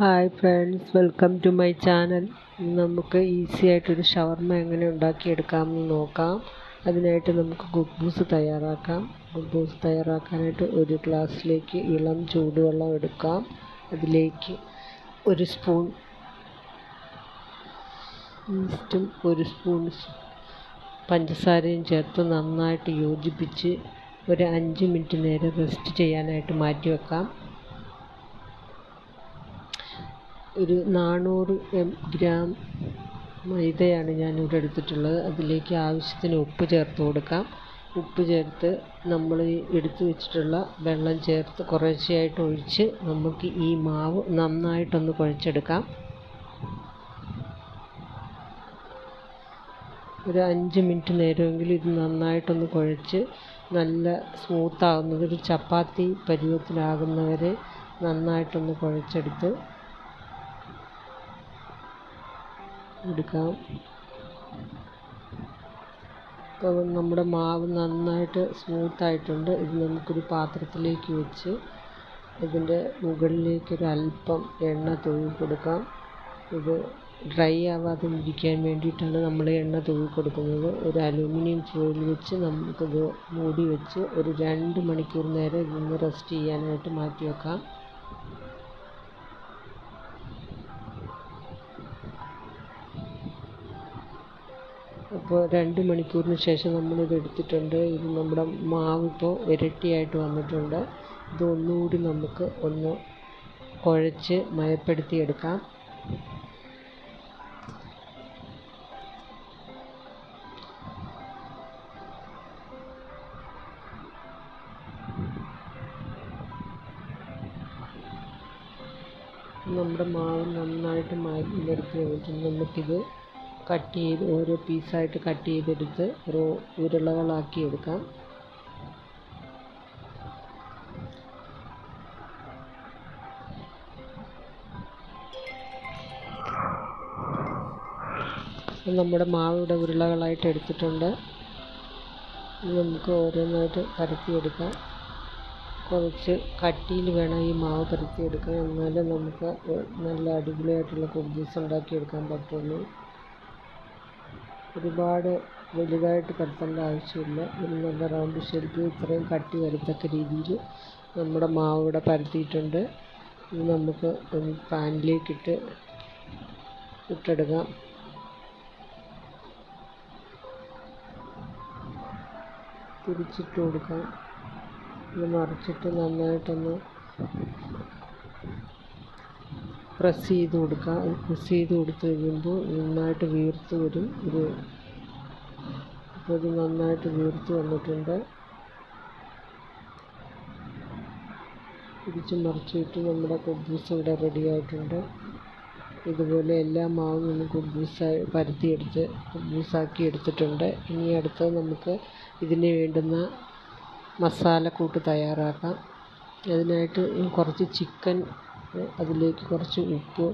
Hi friends welcome to my channel നമുക്ക് easy ആയിട്ടൊരു shawarma എങ്ങനെ ഉണ്ടാക്കിയെടുക്കാമെന്ന് നോക്കാം. അതിനായിട്ട് നമുക്ക് കുബൂസ് തയ്യാറാക്കാം. കുബൂസ് തയ്യാറാക്കാനായിട്ട് ഒരു ഗ്ലാസ്സിലേക്ക് ഇളം ചൂടുവെള്ളം എടുക്കാം. അതിലേക്ക് ഒരു സ്പൂൺ ഈസ്റ്റും ഒരു സ്പൂൺ പഞ്ചസാരയും ചേർത്ത് നന്നായിട്ട് യോജിപ്പിച്ച് ഒരു അഞ്ച് മിനിറ്റ് നേരം റെസ്റ്റ് ചെയ്യാനായിട്ട് മാറ്റി വെക്കാം ഒരു നാനൂറ് ഗ്രാം മൈദയാണ് ഞാനിവിടെ എടുത്തിട്ടുള്ളത്. അതിലേക്ക് ആവശ്യത്തിന് ഉപ്പ് ചേർത്ത് കൊടുക്കാം. ഉപ്പ് ചേർത്ത് നമ്മൾ ഈ എടുത്തു വെച്ചിട്ടുള്ള വെള്ളം ചേർത്ത് കുറേശ്ശെയായിട്ട് ഒഴിച്ച് നമുക്ക് ഈ മാവ് നന്നായിട്ടൊന്ന് കുഴച്ചെടുക്കാം. ഒരു അഞ്ച് മിനിറ്റ് നേരമെങ്കിലും ഇത് നന്നായിട്ടൊന്ന് കുഴച്ച് നല്ല സ്മൂത്താകുന്നത് ഒരു ചപ്പാത്തി പരുവത്തിലാകുന്നവരെ നന്നായിട്ടൊന്ന് കുഴച്ചെടുത്ത് എടുക്കാം. അപ്പോൾ നമ്മുടെ മാവ് നന്നായിട്ട് സ്മൂത്ത് സ്മൂത്തായിട്ടുണ്ട്. ഇത് നമുക്കൊരു പാത്രത്തിലേക്ക് വെച്ച് ഇതിന്റെ മുകളിലേക്ക് ഒരു അല്പം എണ്ണ തൂവി കൊടുക്കാം. ഇത് ഡ്രൈ ആവാതെ ഇരിക്കാൻ വേണ്ടിയിട്ടാണ് നമ്മൾ എണ്ണ തൂവി കൊടുക്കുന്നത്. ഒരു അലൂമിനിയം ഫോയിൽ വെച്ച് നമുക്കിത് മൂടി വെച്ച് ഒരു രണ്ട് മണിക്കൂർ നേരം ഇതൊന്ന് റെസ്റ്റ് ചെയ്യാനായിട്ട് മാറ്റി വെക്കാം. അപ്പോൾ രണ്ട് മണിക്കൂറിന് ശേഷം നമ്മളിത് എടുത്തിട്ടുണ്ട്. ഇത് നമ്മുടെ മാവ് ഇപ്പോൾ ഇരട്ടിയായിട്ട് വന്നിട്ടുണ്ട്. ഇത് ഒന്നുകൂടി നമുക്ക് ഒന്ന് കുഴച്ച് മയപ്പെടുത്തി എടുക്കാം നമ്മുടെ മാവ് നന്നായിട്ട് മയപ്പെടുത്തി വന്നിട്ടുണ്ട് നമുക്കിത് കട്ട് ചെയ്ത് ഓരോ പീസായിട്ട് കട്ട് ചെയ്തെടുത്ത് ഓരോ ഉരുളകളാക്കി എടുക്കാം. നമ്മുടെ മാവ് ഇവിടെ ഉരുളകളായിട്ട് എടുത്തിട്ടുണ്ട്. നമുക്ക് ഓരോന്നായിട്ട് പരത്തിയെടുക്കാം. കുറച്ച് കട്ടിയിൽ വേണം ഈ മാവ് പരത്തിയെടുക്കാൻ. എന്നാലേ നമുക്ക് നല്ല അടിപൊളിയായിട്ടുള്ള കുബ്ജീസ് ഉണ്ടാക്കിയെടുക്കാൻ പറ്റുള്ളൂ. ഒരുപാട് വലുതായിട്ട് പരത്തേണ്ട ആവശ്യമില്ല. ഒരു നല്ല റൗണ്ട് ഷേപ്പിൽ ഇത്രയും കട്ടി വരത്തക്ക രീതിയിൽ നമ്മുടെ മാവ് ഇവിടെ പരത്തിയിട്ടുണ്ട്. ഇത് നമുക്ക് പാനിലേക്കിട്ട് ഇട്ടെടുക്കാം. തിരിച്ചിട്ട് കൊടുക്കാം. ഇത് മറിച്ചിട്ട് നന്നായിട്ടൊന്ന് പ്രസ് ചെയ്ത് കൊടുക്കുക പ്രസ് ചെയ്ത് കൊടുത്ത് കഴിയുമ്പോൾ നന്നായിട്ട് വീർത്ത് വരും ഇത് അപ്പോൾ ഇത് നന്നായിട്ട് വീർത്ത് വന്നിട്ടുണ്ട്. തിരിച്ച് മറിച്ചിട്ട് നമ്മുടെ കുബൂസ് ഇവിടെ റെഡി ആയിട്ടുണ്ട്. ഇതുപോലെ എല്ലാ മാവും നമ്മൾ കുബൂസായി പരത്തിയെടുത്ത് കുബൂസാക്കി എടുത്തിട്ടുണ്ട്. ഇനി അടുത്ത് നമുക്ക് ഇതിന് വേണ്ടുന്ന മസാലക്കൂട്ട് തയ്യാറാക്കാം. അതിനായിട്ട് കുറച്ച് ചിക്കൻ അതിലേക്ക് കുറച്ച് ഉപ്പ്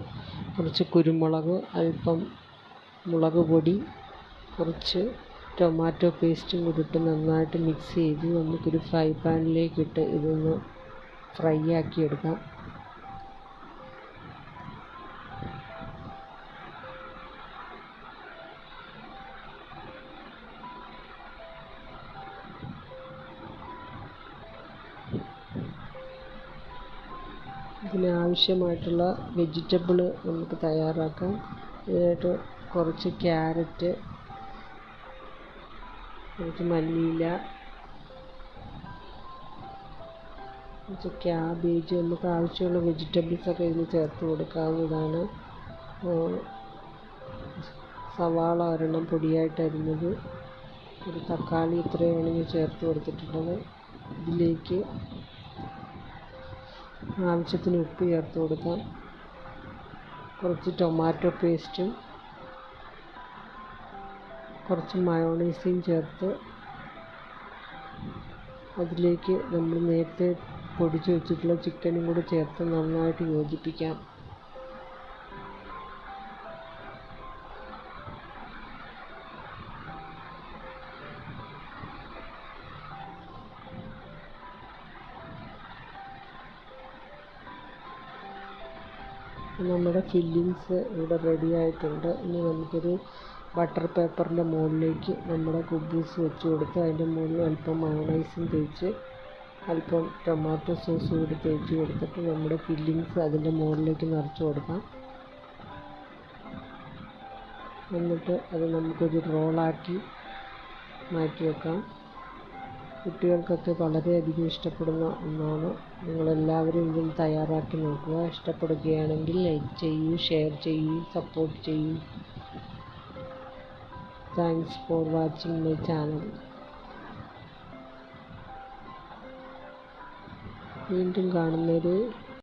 കുറച്ച് കുരുമുളക് അല്പം മുളക് പൊടി കുറച്ച് ടൊമാറ്റോ പേസ്റ്റും കൂടി ഇട്ട് നന്നായിട്ട് മിക്സ് ചെയ്ത് നമുക്കൊരു ഫ്രൈ പാനിലേക്കിട്ട് ഇതൊന്ന് ഫ്രൈ ആക്കി എടുക്കാം ഇതിനാവശ്യമായിട്ടുള്ള വെജിറ്റബിൾ നമുക്ക് തയ്യാറാക്കാം. ഇതിനായിട്ട് കുറച്ച് ക്യാരറ്റ് കുറച്ച് മല്ലിയില കുറച്ച് ക്യാബേജ് നമുക്ക് ആവശ്യമുള്ള വെജിറ്റബിൾസൊക്കെ ഇതിൽ ചേർത്ത് കൊടുക്കാവുന്നതാണ്. സവാള ഒരെണ്ണം പൊടിയായിട്ട് അരിഞ്ഞത് ഒരു തക്കാളി ഇത്രയുമാണ് ഞാൻ ചേർത്ത് കൊടുത്തിട്ടുള്ളത്. ഇതിലേക്ക് ആവശ്യത്തിന് ഉപ്പ് ചേർത്ത് കൊടുക്കാം. കുറച്ച് ടൊമാറ്റോ പേസ്റ്റും കുറച്ച് മയോണൈസും ചേർത്ത് അതിലേക്ക് നമ്മൾ നേരത്തെ പൊടിച്ച് വെച്ചിട്ടുള്ള ചിക്കനും കൂടി ചേർത്ത് നന്നായിട്ട് യോജിപ്പിക്കാം. നമ്മുടെ ഫില്ലിങ്സ് ഇവിടെ റെഡി ആയിട്ടുണ്ട്. ഇനി നമുക്കൊരു ബട്ടർ പേപ്പറിന്റെ മുകളിലേക്ക് നമ്മുടെ കുബ്ബൂസ് വെച്ച് കൊടുത്ത് അതിന്റെ മുകളിൽ അല്പം മയോണൈസും തേച്ച് അല്പം ടൊമാറ്റോ സോസ് കൂടി തേച്ച് കൊടുത്തിട്ട് നമ്മുടെ ഫില്ലിങ്സ് അതിന്റെ മുകളിലേക്ക് നിറച്ച് കൊടുക്കാം. എന്നിട്ട് അത് നമുക്കൊരു റോളാക്കി മാറ്റി വെക്കാം. കുട്ടികൾക്കൊക്കെ വളരെയധികം ഇഷ്ടപ്പെടുന്ന ഒന്നാണ് നിങ്ങളെല്ലാവരും ഇതിൽ തയ്യാറാക്കി നോക്കുക. ഇഷ്ടപ്പെടുകയാണെങ്കിൽ ലൈക്ക് ചെയ്യൂ ഷെയർ ചെയ്യൂ സപ്പോർട്ട് ചെയ്യൂ. Thanks for watching my channel വീണ്ടും കാണുന്നൊരു